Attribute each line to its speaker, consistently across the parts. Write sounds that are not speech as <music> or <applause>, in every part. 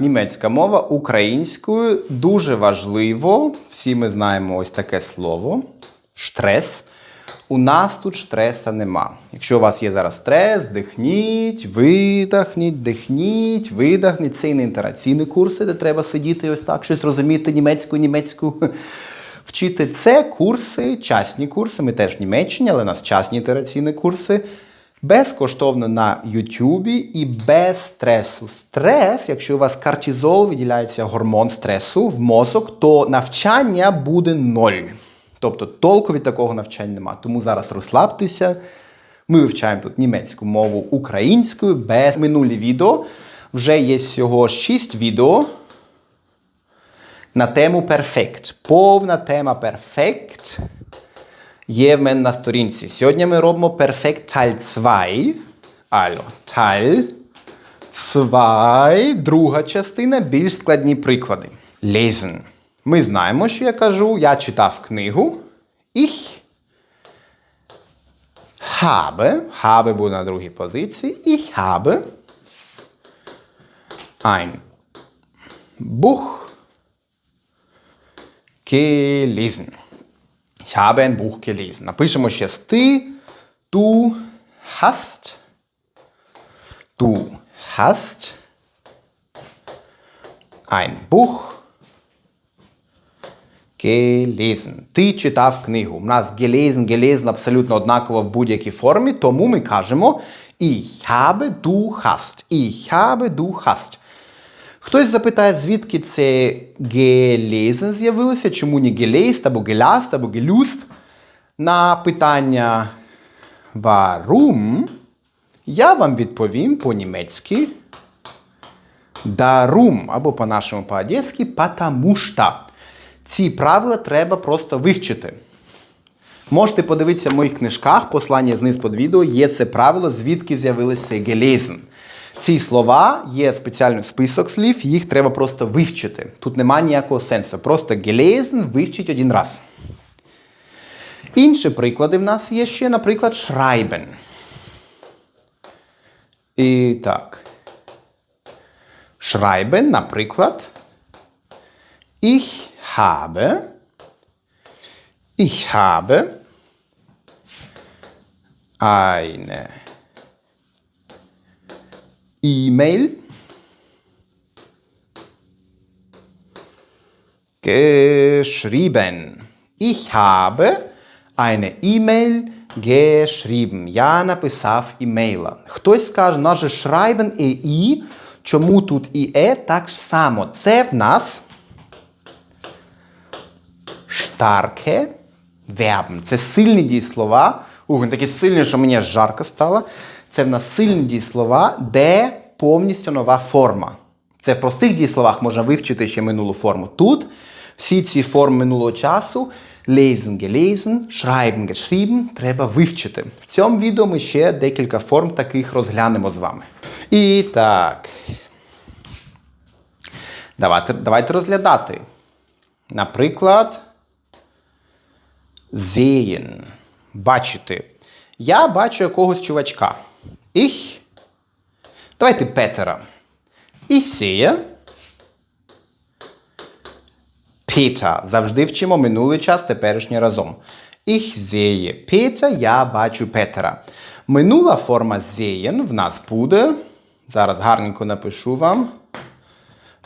Speaker 1: Німецька мова українською дуже важливо. Всі ми знаємо ось таке слово штрес. У нас тут штреса нема. Якщо у вас є зараз стрес, дихніть, видихніть, дихніть, видихніть. Це і не інтераційні курси, де треба сидіти ось так, щось розуміти німецьку, німецьку. <laughs> Вчити це курси, частні курси. Ми теж в Німеччині, але у нас частні інтераційні курси. Безкоштовно на Ютубі і без стресу. Стрес, якщо у вас кортизол, виділяється гормон стресу в мозок, то навчання буде ноль. Тобто толку від такого навчання нема. Тому зараз розслабтеся. Ми вивчаємо тут німецьку мову українською без минулі відео. Вже є всього 6 відео на тему перфект. Повна тема перфект є в мене на сторінці. Сьогодні ми робимо перфект Teil 2. Also, Teil 2, друга частина, більш складні приклади. Lesen. Ми знаємо, що я кажу. Я читав книгу. Ich habe, habe буде на другій позиції. Ich habe ein Buch gelesen. Ich habe ein Buch gelesen. Напишемо ще ти. Du hast. Du hast ein Buch gelesen. Ти читав книгу. У нас gelesen, gelesen абсолютно однаково в будь-якій формі, тому ми кажемо Ich habe, du hast. Ich habe, du hast. Хтось запитає, звідки це gelesen з'явилося, чому не gelesen, або gelast, або gelust. На питання warum я вам відповім по-німецьки darum, або по-нашому по-одеськи потому что. Ці правила треба просто вивчити. Можете подивитися в моїх книжках, послання знизу під відео, є це правило, звідки з'явилося gelesen. Ці слова є спеціальний список слів, їх треба просто вивчити. Тут немає ніякого сенсу. Просто gelesen вивчить один раз. Інші приклади в нас є ще, наприклад, schreiben. І так. Schreiben, наприклад. Ich habe. Ich habe eine E-Mail geschrieben. Ich habe eine E-Mail geschrieben. Я написав імейла. Хтось скаже, нас же schreiben і і. Чому тут і е так само? Це в нас starke Verben. Це сильні дієслова. Ух, такі сильні, що мені жарко стало. Це в нас сильні дієслова, де повністю нова форма. Це в простих дієсловах можна вивчити ще минулу форму. Тут всі ці форми минулого часу lesen, gelesen, schreiben, geschrieben треба вивчити. В цьому відео ми ще декілька форм таких розглянемо з вами. І так. Давайте, давайте розглядати. Наприклад, sehen. Бачити. Я бачу якогось чувачка. Ich. Давайте Петера. Ich sehe. Peter. Завжди вчимо минулий час, теперішній разом. Ich sehe Peter. Я бачу Петера. Минула форма sehen в нас буде. Зараз гарненько напишу вам.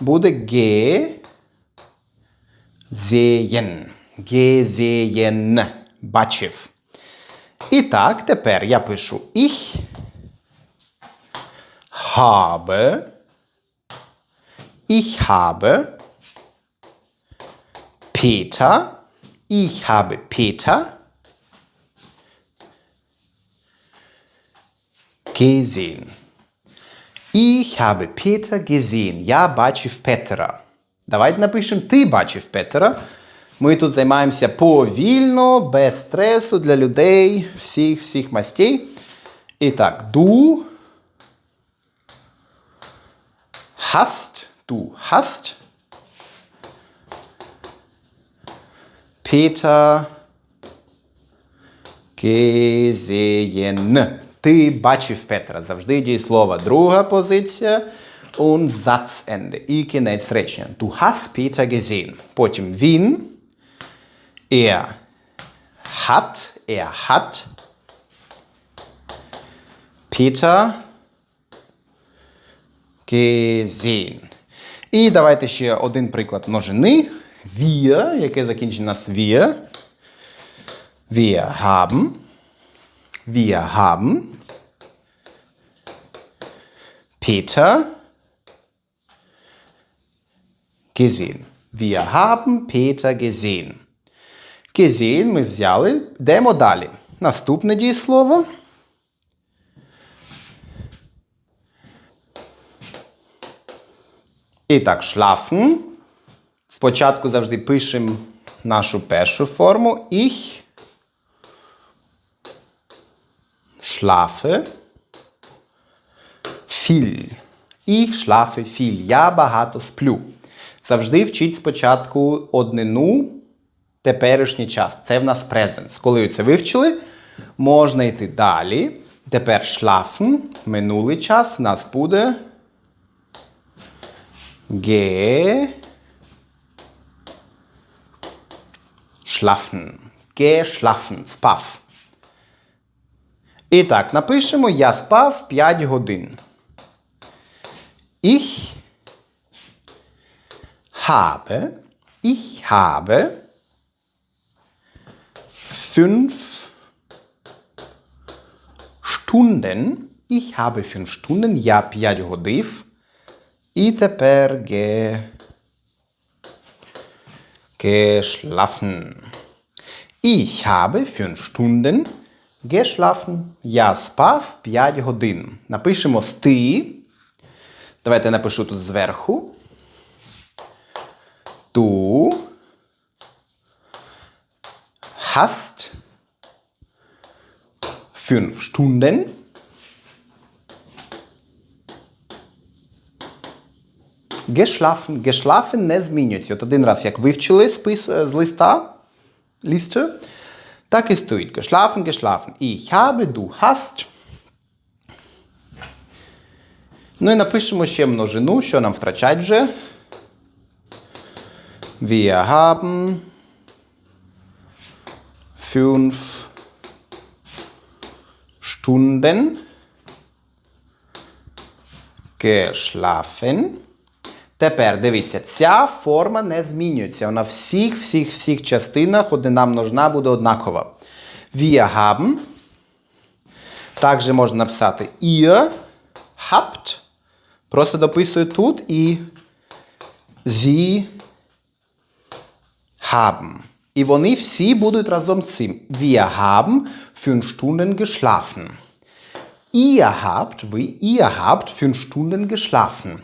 Speaker 1: Буде ge sehen. Gesehen. Бачив. І так, тепер я пишу ich habe. Ich habe Peter. Ich habe Peter gesehen. Ich habe Peter gesehen. Я бачив Петера. Давайте напишемо Ти бачив Петера. Ми тут займаємося повільно, без стресу для людей всіх всіх мастей. І так, du hast, du hast Peter gesehen. Ти бачив Петра. Завжди дієслово. Друга позиція. und Satzende. І кінець речення. Du hast Peter gesehen. Потім він. Er hat, er hat Peter gesehen. І давайте ще один приклад множини. Wir, яке закінчення нас wir. Wir haben. Wir haben Peter gesehen. Wir haben Peter gesehen. Gesehen ми взяли. Йдемо далі. Наступне дієслово. І так, schlafen. Спочатку завжди пишемо нашу першу форму. Ich schlafe viel. Ich schlafe viel. Я багато сплю. Завжди вчіть спочатку однину теперішній час. Це в нас презенс. Коли ви це вивчили, можна йти далі. Тепер schlafen, минулий час, в нас буде Ge schlafen. Geschlafen. Спав. І так, напишемо Я спав 5 годин. Ich habe, ich habe fünf Stunden. Ich habe fünf Stunden. Я 5 годин. І тепер ге... geschlafen. Ich habe fünf Stunden geschlafen. Я спав 5 годин. Напишемо з ти. Давайте я напишу тут зверху. Du hast fünf Stunden Geschlafen. Geschlafen не змінюється. От один раз, як вивчили спис е, з листа, лісту, так і стоїть. Geschlafen, geschlafen. Ich habe, du hast. Ну і напишемо ще множину, що нам втрачать вже. Wir haben fünf Stunden geschlafen. Тепер дивіться, ця форма не змінюється. Вона в всіх, всіх, всіх частинах однина множна буде однакова. Wir haben. Також можна написати ihr habt. Просто дописую тут і sie haben. І вони всі будуть разом з цим. Wir haben fünf Stunden geschlafen. Ihr habt, ви, ihr habt fünf Stunden geschlafen.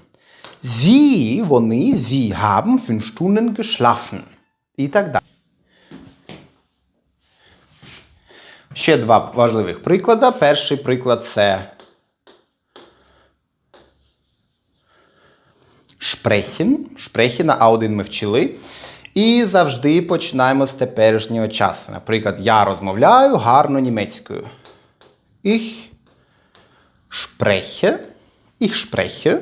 Speaker 1: Sie, вони, sie haben fünf Stunden geschlafen. І так далі. Ще два важливих приклади. Перший приклад це Шпрехін. Шпрехіна А1 ми вчили. І завжди починаємо з теперішнього часу. Наприклад, я розмовляю гарно німецькою. Ich spreche. Ich spreche.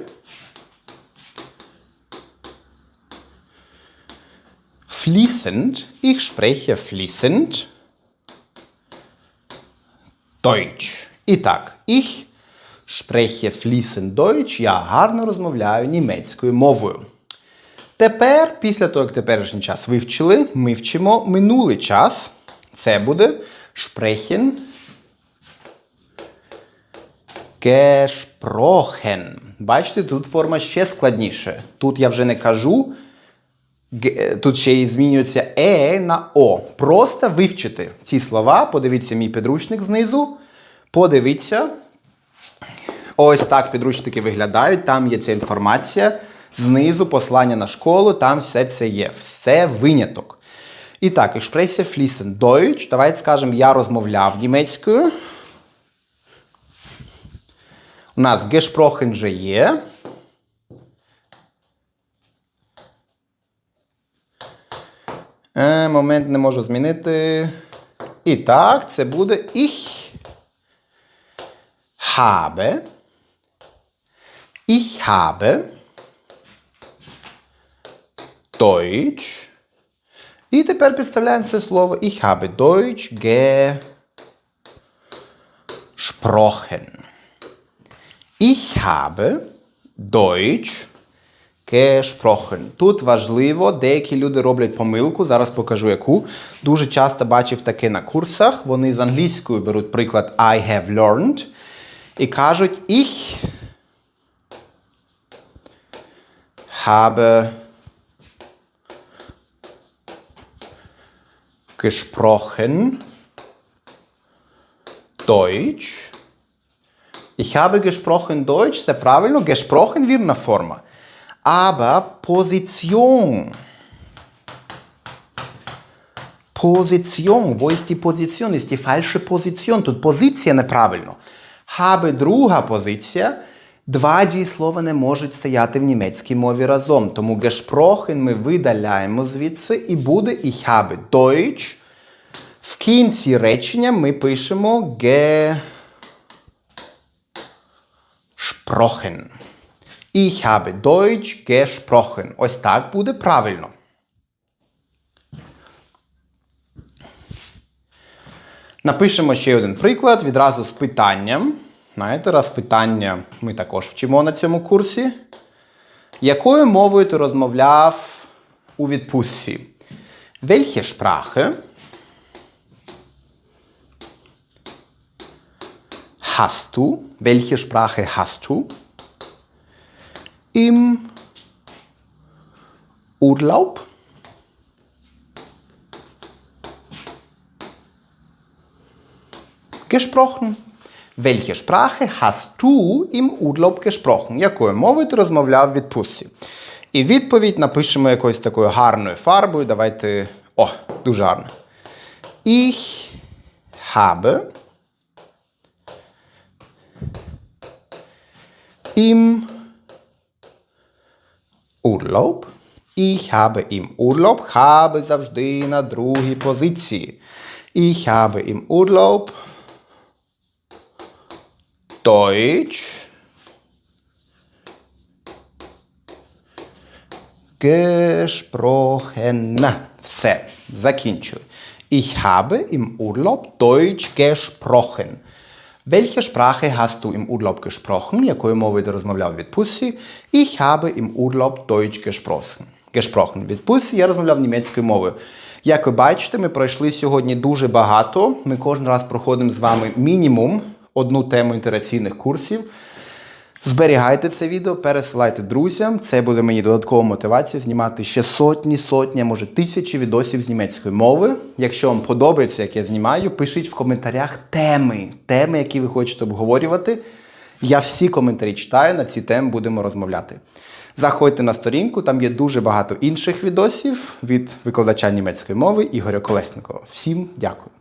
Speaker 1: Fließend. Ich spreche fließend. Deutsch. І так, ich spreche fließend Deutsch. Я гарно розмовляю німецькою мовою. Тепер, після того, як теперішній час вивчили, ми вчимо минулий час. Це буде sprechen gesprochen. Бачите, тут форма ще складніша. Тут я вже не кажу. Тут ще й змінюється е на о. Просто вивчити ці слова. Подивіться мій підручник знизу. Подивіться. Ось так підручники виглядають. Там є ця інформація. Знизу послання на школу, там все це є. Все виняток. І так, ich spreche Deutsch. Давайте скажемо, я розмовляв німецькою. У нас gesprochen вже є. Е, момент не можу змінити. І так, це буде ich habe. Ich habe Deutsch. І тепер підставляємо це слово. Ich habe Deutsch gesprochen. Ich habe Deutsch gesprochen. Тут важливо, деякі люди роблять помилку, зараз покажу яку. Дуже часто бачив таке на курсах. Вони з англійською беруть приклад I have learned і кажуть ich habe gesprochen Deutsch. Ich habe gesprochen Deutsch, це правильно, gesprochen вірна форма. Aber Position. Position. Wo ist die Position? Ist die falsche Position. Тут позиція неправильно. Habe друга позиція. Два дієслова не можуть стояти в німецькій мові разом. Тому gesprochen ми видаляємо звідси і буде ich habe Deutsch. В кінці речення ми пишемо gesprochen. Ich habe Deutsch gesprochen. Ось так буде правильно. Напишемо ще один приклад відразу з питанням. Знаєте, раз питання ми також вчимо на цьому курсі. Якою мовою ти розмовляв у відпустці? Welche Sprache hast du? Welche Sprache hast du? Im Urlaub? Gesprochen. Welche Sprache hast du im Urlaub gesprochen? Якою мовою ти розмовляв в відпустці? І відповідь напишемо якоюсь такою гарною фарбою. Давайте. О, дуже гарно. Ich habe im Urlaub. Ich habe im Urlaub. Habe завжди на другій позиції. Ich habe im Urlaub Deutsch gesprochen. Все, закінчили. Ich habe im Urlaub Deutsch gesprochen. Welche Sprache hast du im Urlaub gesprochen? Якою мовою ти розмовляв від відпустці? Ich habe im Urlaub Deutsch gesprochen. Gesprochen. Відпустці я розмовляв німецькою мовою. Як ви бачите, ми пройшли сьогодні дуже багато. Ми кожен раз проходимо з вами мінімум одну тему інтераційних курсів. Зберігайте це відео, пересилайте друзям. Це буде мені додаткова мотивація знімати ще сотні, сотні, може тисячі відосів з німецької мови. Якщо вам подобається, як я знімаю, пишіть в коментарях теми, теми, які ви хочете обговорювати. Я всі коментарі читаю, на ці теми будемо розмовляти. Заходьте на сторінку, там є дуже багато інших відосів від викладача німецької мови Ігоря Колесникова. Всім дякую.